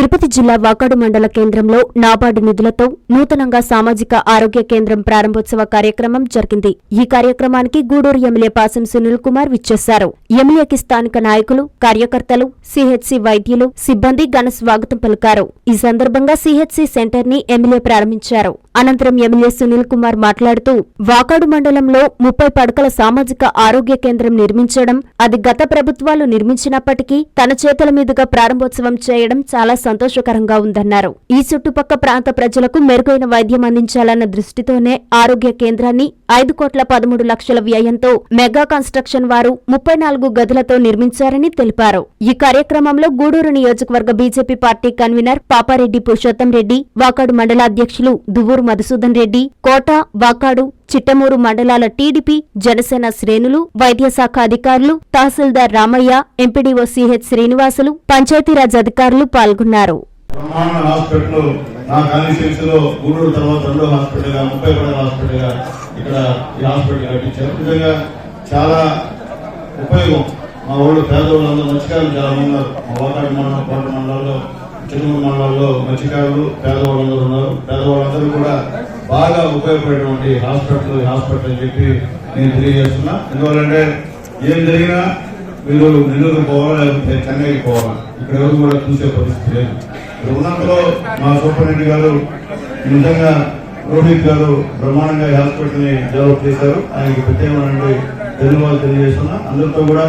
తిరుపతి జిల్లా వాకాడు మండల కేంద్రంలో నాబార్డు నిధులతో నూతనంగా సామాజిక ఆరోగ్య కేంద్రం ప్రారంభోత్సవ కార్యక్రమం జరిగింది. ఈ కార్యక్రమానికి గూడూరు ఎమ్మెల్యే పాసం సునీల్ కుమార్ విచ్చేశారు. ఎమ్మెల్యేకి స్థానిక నాయకులు కార్యకర్తలు సిహెచ్సి వైద్యులు సిబ్బంది ఘన స్వాగతం పలికారు. ఈ సందర్భంగా సిహెచ్సి సెంటర్ని ఎమ్మెల్యే ప్రారంభించారు. అనంతరం ఎమ్మెల్యే సునీల్ కుమార్ మాట్లాడుతూ వాకాడు మండలంలో ముప్పై పడకల సామాజిక ఆరోగ్య కేంద్రం నిర్మించడం అది గత ప్రభుత్వాలు నిర్మించినప్పటికీ తన చేతుల మీదుగా ప్రారంభోత్సవం చేయడం చాలా సంతోషకరంగా ఉందన్నారు. ఈ చుట్టుపక్క ప్రాంత ప్రజలకు మెరుగైన వైద్యం అందించాలన్న దృష్టితోనే ఆరోగ్య కేంద్రాన్ని ఐదు కోట్ల పదమూడు లక్షల వ్యయంతో మెగా కన్స్ట్రక్షన్ వారు ముప్పై నాలుగు గదులతో నిర్మించారని తెలిపారు. ఈ కార్యక్రమంలో గూడూరు నియోజకవర్గ BJP party convener Papareddy Purushottam Reddy Vakadu మండల అధ్యక్షులు దువ్వూరు మధుసూదన్ రెడ్డి కోట వాకాడు చిట్టమూరు మండలాల టీడీపీ జనసేన శ్రేణులు వైద్యశాఖ అధికారులు తహసీల్దార్ రామయ్య ఎంపీడీఓ సిహెచ్ శ్రీనివాసులు పంచాయతీరాజ్ అధికారులు పాల్గొన్నారు. నా గూడూరు తర్వాత రెండో ముప్పై పడవ ఇక్కడ ఈ హాస్పిటల్ కట్టించారు. నిజంగా చాలా ఉపయోగం. మా ఊళ్ళో పేదవాళ్ళందరూ మత్స్యకారులు చాలా ఉన్నారు. మా వాకాడు మండలం కోట మండలంలో చిన్నూరు మండలంలో మత్స్యకారులు పేదవాళ్ళందరూ ఉన్నారు. పేదవాళ్ళందరూ కూడా బాగా ఉపయోగపడేటువంటి హాస్పిటల్ హాస్పిటల్ అని చెప్పి నేను తెలియజేస్తున్నా. ఎందువల్లంటే ఏం జరిగినా మీరు నెల్లూరు పోవాలా లేకపోతే చెన్నైకి పోవాలా? ఇక్కడ ఎవరు కూడా చూసే పరిస్థితి లేదు. ఇక్కడ ఉన్నంతలో మా సూపరింటెండెంట్ గారు నిజంగా రోహిత్ గారు బ్రహ్మాండంగా ఈ హాస్పిటల్ని డెవలప్ చేశారు. ఆయనకి ప్రత్యేకమైనటువంటి ధన్యవాదాలు తెలియజేస్తున్నా. అందరితో కూడా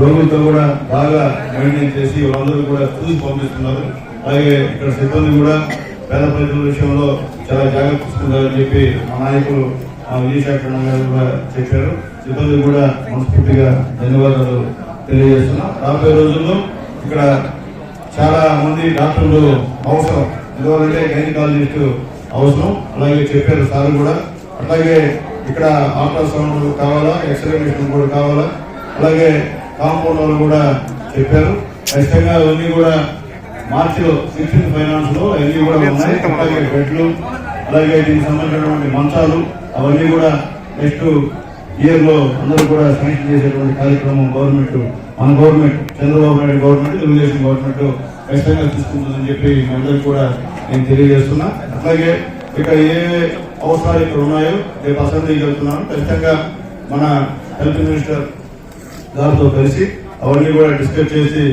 రోగులతో కూడా బాగా మెయింటైన్ చేసి వాళ్ళందరూ కూడా చూసి పంపిస్తున్నారు. అలాగే ఇక్కడ సిబ్బంది కూడా పేద ప్రజల విషయంలో చాలా జాగ్రత్త తీసుకుంటారని చెప్పి మా నాయకులు మా విజయశాఖ గారు కూడా చెప్పారు. సిబ్బంది కూడా మనస్ఫూర్తిగా ధన్యవాదాలు తెలియజేస్తున్నాం. రాబోయే రోజుల్లో ఇక్కడ చాలా మంది డాక్టర్లు అవసరం. ఎందువల్లంటే గైనకాలజిస్ట్ అవసరం. అలాగే చెప్పారు సార్ కూడా. అలాగే ఇక్కడ అల్ట్రాసౌండ్ కావాలా? ఎక్స్రే మిషన్ కూడా కావాలా? అలాగే కాంపౌండ్ వాళ్ళు కూడా చెప్పారు. ఖచ్చితంగా అవన్నీ కూడా మార్చిలో సిక్స్టీన్ ఫైనాన్స్లో అవన్నీ కూడా ఉన్నాయి. అలాగే బెడ్లు అలాగే దీనికి సంబంధించినటువంటి మంచాలు అవన్నీ కూడా నెక్స్ట్ ఇయర్లో అందరూ కూడా శాంక్షన్ చేసేటువంటి కార్యక్రమం గవర్నమెంట్ మన government Chandrababu Naidu government Telugu Desam government ఖచ్చితంగా తీసుకుంటుందని చెప్పి మీ అందరికీ కూడా నేను తెలియజేస్తున్నా. అట్లాగే ఇక్కడ ఏ అవసరాలు ఇక్కడ ఉన్నాయో రేపు అసెంబ్లీకి వెళ్తున్నాను. ఖచ్చితంగా మన హెల్త్ మినిస్టర్ గారితో కలిసి అవన్నీ కూడా డిస్కస్ చేసి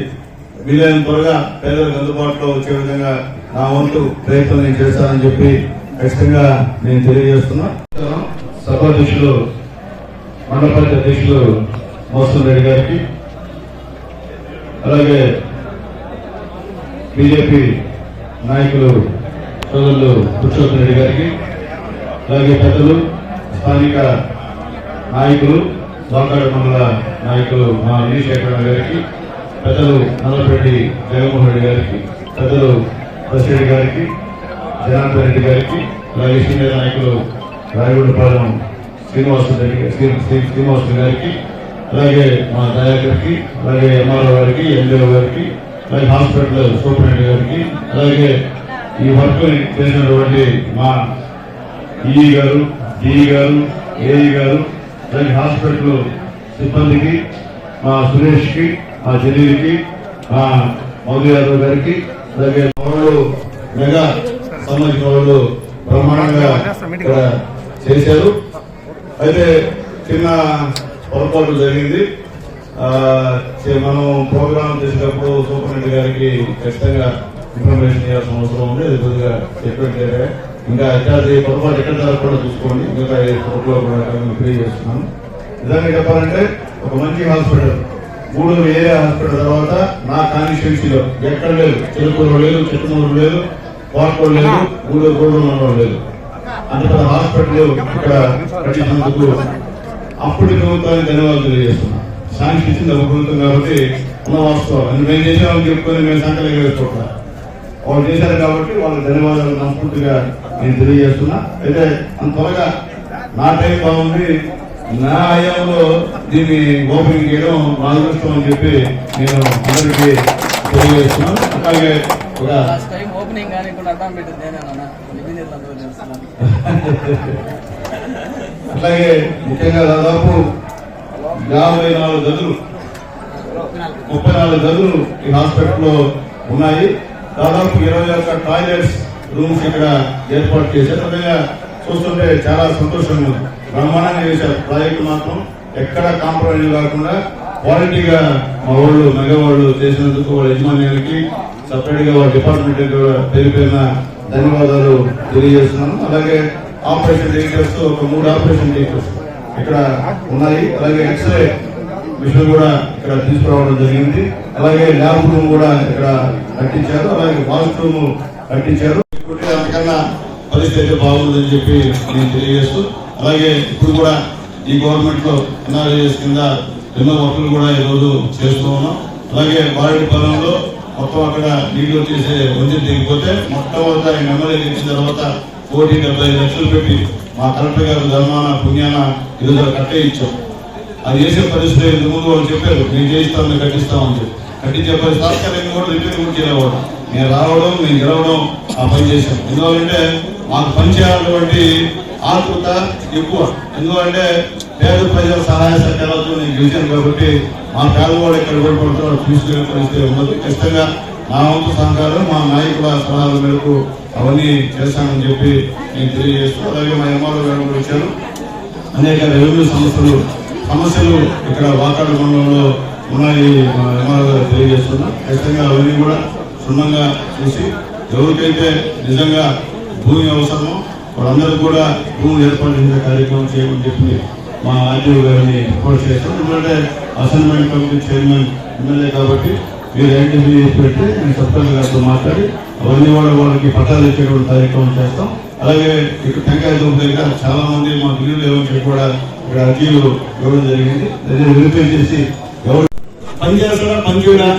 వీలైన త్వరగా పేదలకు అందుబాటులో వచ్చే విధంగా నా వంతు ప్రయత్నం నేను చేస్తానని చెప్పి ఖచ్చితంగా నేను తెలియజేస్తున్నా. సభాధ్యక్షులు మండల అధ్యక్షులు మోసన్ రెడ్డి గారికి అలాగే బీజేపీ నాయకులు సోదరులు పురుషోత్తం రెడ్డి గారికి అలాగే పెద్దలు స్థానిక నాయకులు వాకాడు మండల నాయకులు మా విజయశేఖర గారికి పెద్దలు నల్లపరెడ్డి జగన్మోహన్ రెడ్డి గారికి పెద్దలు దశరెడ్డి గారికి జనార్దన్ రెడ్డి గారికి అలాగే సీనియర్ నాయకులు రాయగొండపాలెం శ్రీనివాస రెడ్డి గారి- గారికి అలాగే మా దయాకర్కి అలాగే ఎంఆర్ఓ గారికి ఎండిఓ గారికి అలాగే హాస్పిటల్ సూపరింటెండెంట్ గారికి అలాగే ఈ వర్క్ చేసినటువంటి మా ఈఈ గారు డిఈ గారు ఏఈ గారు అలాగే హాస్పిటల్ సిబ్బందికి మా సురేష్కి ఆ మా ఆ మౌలి యాదవ్ గారికి అలాగే వాళ్ళు మెగా సంబంధించిన వాళ్ళు బ్రహ్మాండంగా ఇక్కడ చేశారు. అయితే చిన్న పొరపాటు జరిగింది. మనం ప్రోగ్రామ్ చేసేటప్పుడు సూపరింటెండెంట్ గారికి ఖచ్చితంగా ఇన్ఫర్మేషన్ ఇవ్వాల్సిన అవసరం ఉంది. అది కొద్దిగా చెప్పండి ఇంకా అత్యాధి పొరపాటు ఎక్కడ జరగకుండా చూసుకోండి. ఇంకా ఫోటోలో కూడా ఫ్రీ చేస్తున్నాను. నిజంగా చెప్పాలంటే ఒక మంచి హాస్పిటల్. మూడు ఏరియా హాస్పిటల్ తర్వాత నా కాన్స్టిట్యూన్సీలో ఎక్కడ లేదు. చిలుకూరు లేదు చిత్తూరు లేదు కోటూరు లేదు ఊళ్ళో గూడూరు లేదు. అంత పెద్ద హాస్పిటల్ ఇక్కడ కట్టించినందుకు అప్పటి ప్రభుత్వానికి ధన్యవాదాలు తెలియజేస్తున్నాం. శాంక్షన్ ఇచ్చింది ఒక ప్రభుత్వం కాబట్టి ఉన్న వాస్తవం మేము చేసామని చెప్పుకొని మేము సంకలకి వేసుకోవట్లేదు వాళ్ళు చేశారు కాబట్టి వాళ్ళకి ధన్యవాదాలు మనస్ఫూర్తిగా నేను తెలియజేస్తున్నా. అయితే అంత త్వరగా నా టైం బాగుంది. నా హయాంలో దీన్ని ఓపెనింగ్ చేయడం నా అదృష్టం అని చెప్పి నేను అందరికీ తెలియజేస్తున్నాను. అలాగే ఒక ముఖ్యంగా దాదాపు యాభై నాలుగు గదులు ముప్పై నాలుగు గదులు ఈ హాస్పిటల్లో ఉన్నాయి. దాదాపు ఇరవై ఒక్క టాయిలెట్స్ రూమ్స్ ఇక్కడ ఏర్పాటు చేశారు. అదేవిధంగా చూస్తుంటే చాలా సంతోషంగా ఉంది. బ్రహ్మాండంగా చేశారు. ప్రాజెక్టు మాత్రం ఎక్కడ కాంప్రమైజ్ కాకుండా క్వాలిటీగా మా వాళ్ళు మగవాళ్ళు చేసినందుకు వాళ్ళ యజమాన్యానికి సపరేట్గా వాళ్ళ డిపార్ట్మెంట్ పేరు పేరున ధన్యవాదాలు తెలియజేస్తున్నాను. అలాగే ఆపరేషన్ థియేటర్స్ ఒక మూడు ఆపరేషన్ థియేటర్స్ ఇక్కడ ఉన్నాయి. అలాగే ఎక్స్రే మిషన్ కూడా ఇక్కడ తీసుకురావడం జరిగింది. అలాగే ల్యాబ్ రూమ్ కూడా ఇక్కడ కట్టించారు. అలాగే వాష్రూమ్ కట్టించారు. పరిస్థితి అయితే బాగుందని చెప్పి నేను తెలియజేస్తూ అలాగే ఇప్పుడు కూడా ఈ గవర్నమెంట్లో కింద ఎన్నో వర్కులు కూడా ఈ రోజు చేస్తూ ఉన్నాం. అలాగే బారెడ్డి పొలంలో మొత్తం అక్కడ నీళ్ళు వచ్చేసే వంతెన దిగిపోతే మొట్టమొదట ఆయన ఎమ్మెల్యే గెలిచిన తర్వాత కోటి డెబ్బై ఐదు లక్షలు పెట్టి మా కలెక్టర్ గారు ధర్మాన పుణ్యాన ఈరోజు కట్టే ఇచ్చాం. అది చేసే పరిస్థితి ఇంతకు ముందు వాళ్ళు చెప్పారు మేము చేయిస్తాం మేము కట్టిస్తామని చెప్పి. కట్టించే పరిస్థితి తాత్కాలికంగా కూడా రిపేర్ కూడా చేయలేవాడు నేను రావడం నేను గెలవడం ఆ పని చేశాం. ఎందుకంటే మాకు పని ఆతృత ఎక్కువ. ఎందుకంటే పేద ప్రజల సహాయ సహకారాలతో నేను గెలిచాను కాబట్టి మా పేదవాడు ఎక్కడ పడిపోతారో తీసుకునే పరిస్థితి ఉన్నది. ఖచ్చితంగా నా వంతు సహకారం మా నాయకుల సలహాల మేరకు అవన్నీ చేశానని చెప్పి నేను తెలియజేస్తూ అలాగే మా ఎంఆర్ఓ గారు వచ్చారు అనేక రెవెన్యూ సమస్యలు సమస్యలు ఇక్కడ వాకాడు మండలంలో ఉన్నాయి మా ఎంఆర్ఓ గారు తెలియజేస్తున్నా ఖచ్చితంగా అవన్నీ కూడా క్షుణ్ణంగా చూసి ఎవరికైతే నిజంగా భూమి అవసరము వాళ్ళందరూ కూడా భూమి ఏర్పాటు చేసే కార్యక్రమం చేయమని చెప్పి మా ఆర్టీఓ గారిని రిపోర్ట్ చేస్తాం ఎందుకంటే అసైన్మెంట్ కమిటీ చైర్మన్ ఎమ్మెల్యే కాబట్టి మీరు ఐడెంటిఫై చేసి పెట్టి నేను సర్పంచ్ గారితో మాట్లాడి అవన్నీ కూడా వాళ్ళకి పట్టాలు ఇచ్చేటువంటి కార్యక్రమం చేస్తాం. అలాగే ఇక్కడ టెంకాయ దుబ్బ దగ్గర చాలా మంది మా బిల్లులు ఏమని కూడా ఇక్కడ అర్జీలు ఇవ్వడం జరిగింది. అదే వెరిఫై చేసి ఎవరు పని పనిచేయడా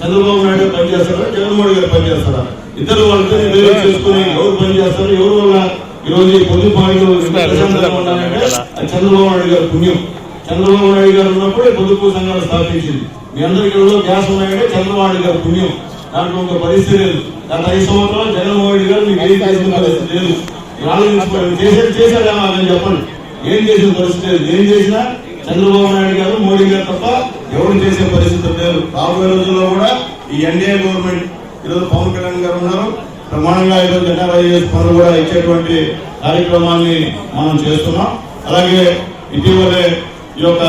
చంద్రబాబు నాయుడు పనిచేస్తారా జగన్మోహన్ గారు పనిచేస్తారా ఇద్దరు వాళ్ళతో చేసుకుని చేస్తారు ఎవరు వల్ల ఈ రోజు ఈ ప్రశాంతంగా ఉండాలంటే అది చంద్రబాబు నాయుడు గారు పుణ్యం. చంద్రబాబు నాయుడు గారు ఉన్నప్పుడే పొదుపు సంఘాలు స్థాపించింది. మీ అందరికీ గ్యాస్ ఉన్నాయంటే చంద్రబాబు నాయుడు గారు పుణ్యం. దాంట్లో ఒక పరిస్థితి లేదు. గత ఐదు సంవత్సరాలు జగన్మోహన్ రెడ్డి గారు మీకు ఏం చేసిన పరిస్థితి లేదు. ఆలోచించుకోండి చేసేది చేశాడేమో అని చెప్పండి. ఏం చేసిన పరిస్థితి లేదు. ఏం చేసినా చంద్రబాబు నాయుడు గారు మోడీ గారు తప్ప ఎవరు చేసే పరిస్థితి లేదు రాబోయే రోజుల్లో కూడా ఈ ఎన్డీఏ గవర్నమెంట్ ఈరోజు పవన్ కళ్యాణ్ గారు ఉన్నారు. ప్రమాణంగా ఈరోజు ఎన్ఆర్ఐఎస్ పనులు కూడా ఇచ్చేటువంటి కార్యక్రమాన్ని మనం చేస్తున్నాం. అలాగే ఇటీవలే ఈ యొక్క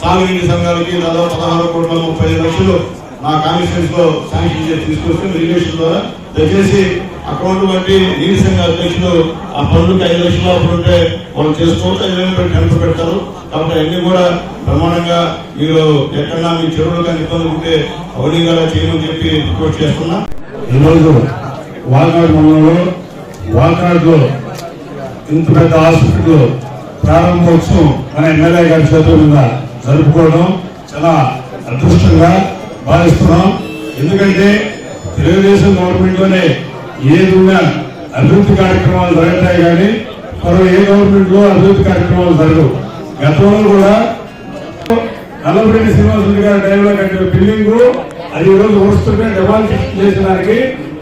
సాగునీటి సంఘాలకి దాదాపు పదహారు కోట్ల ముప్పై ఐదు లక్షలు నా కాన్స్టిట్యూన్స్లో శాంక్షన్ చేసి తీసుకొస్తే ఇరిగేషన్ ద్వారా దయచేసి అకౌంట్ బట్టి నీటి సంఘ అధ్యక్షులు ఆ పనులకు ఐదు లక్షలు అప్పుడు ఉంటే వాళ్ళు చేసుకోవచ్చు. ఐదు వేలు పెట్టి పెడతారు. కాబట్టి అన్ని కూడా ప్రమాణంగా మీరు ఎక్కడన్నా మీ చెరువులు కానీ ఇబ్బందులు ఉంటే అవన్నీ కూడా చేయమని చెప్పి రిక్వెస్ట్ చేస్తున్నా. ఈరోజు వాల్నాడు మండలంలో వాల్నాడులో ఇంత పెద్ద హాస్పిటల్ ప్రారంభోత్సవం మన ఎమ్మెల్యే గారి చేతుల మీద జరుపుకోవడం చాలా అదృష్టంగా భావిస్తున్నాం. ఎందుకంటే తెలుగుదేశం గవర్నమెంట్లోనే లోనే ఏదున్నా అభివృద్ధి కార్యక్రమాలు జరుగుతాయి కానీ మరో ఏ గవర్నమెంట్లో అభివృద్ధి కార్యక్రమాలు జరగవు. గతంలో కూడా నల్లపరెడ్డి శ్రీనివాసరెడ్డి గారి టైంలో కట్టిన బిల్డింగ్ అది ఈరోజు రోజు వస్తుంటే చేసిన దానికి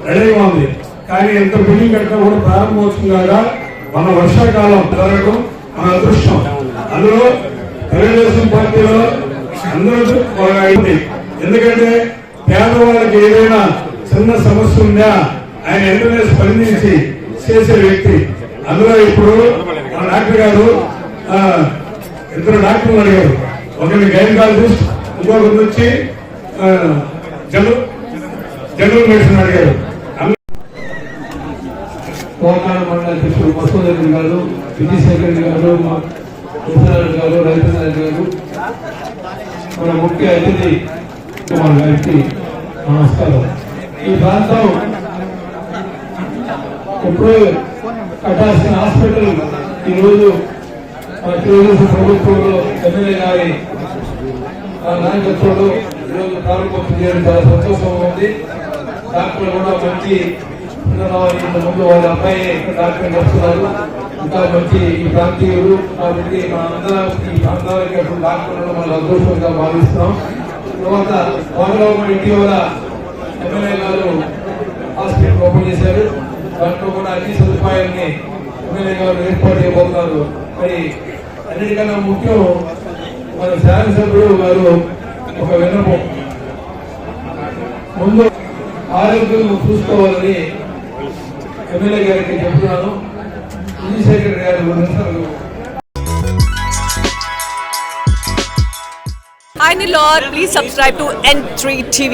రెడీగా ఉంది. కానీ ఎంత బిల్డింగ్ కట్టినా కూడా ప్రారంభోత్సవం కాగా మన వర్షాకాలం జరగడం మన అదృష్టం. అందులో తెలుగుదేశం పార్టీలో అందరూ అయింది. ఎందుకంటే పేదవాళ్ళకి ఏదైనా చిన్న సమస్య ఉందా ఆయన వెంటనే స్పందించి చేసే వ్యక్తి. అందులో ఇప్పుడు మన డాక్టర్ గారు ఇద్దరు డాక్టర్లు అడిగారు. ఒకరిని గైనకాలజిస్ట్ ఇంకొకరి వచ్చి జనరల్ జనరల్ మెడిసిన్ అడిగారు. కోట్లాడ మండల అధ్యక్షుడు మసూద్ గారు విజయశేఖర్ రెడ్డి గారు మా కృష్ణారెడ్డి గారు రవిచంద్ర గారు. మన ముఖ్య అతిథి కుమార్ గారికి నమస్కారం. ఈ ప్రాంతం ఇప్పుడు కట్టాల్సిన హాస్పిటల్ ఈరోజు మన తెలుగుదేశం ప్రభుత్వంలో ఎమ్మెల్యే గారి నాయకత్వంలో ఈరోజు ప్రారంభం చేయడం చాలా సంతోషంగా ఉంది. డాక్టర్ కూడా మంచి ఇంత ముందు వాళ్ళ అబ్బాయి డాక్టర్ వస్తున్నారు ఇంకా మంచి ఈ ప్రాంతీయులు కాబట్టి మా ఈ ప్రాంతాలకి అప్పుడు డాక్టర్ మన అదృష్టంగా తర్వాత వాడలో ఇటీవల ఎమ్మెల్యే గారు హాస్పిటల్ ఓపెన్ చేశారు దాంట్లో కూడా అన్ని సదుపాయాలని ఎమ్మెల్యే గారు ఏర్పాటు చేయబోతున్నారు మరి అన్నిటికన్నా ముఖ్యం మన శాసనసభ్యుడు గారు ఒక విన్నపం ముందు ఆరోగ్యం చూసుకోవాలని ఎమ్మెల్యే గారికి చెప్తున్నాను చంద్రశేఖర్ గారు రెండు నిమిషాలు Hi Nilor, please subscribe to N3 TV.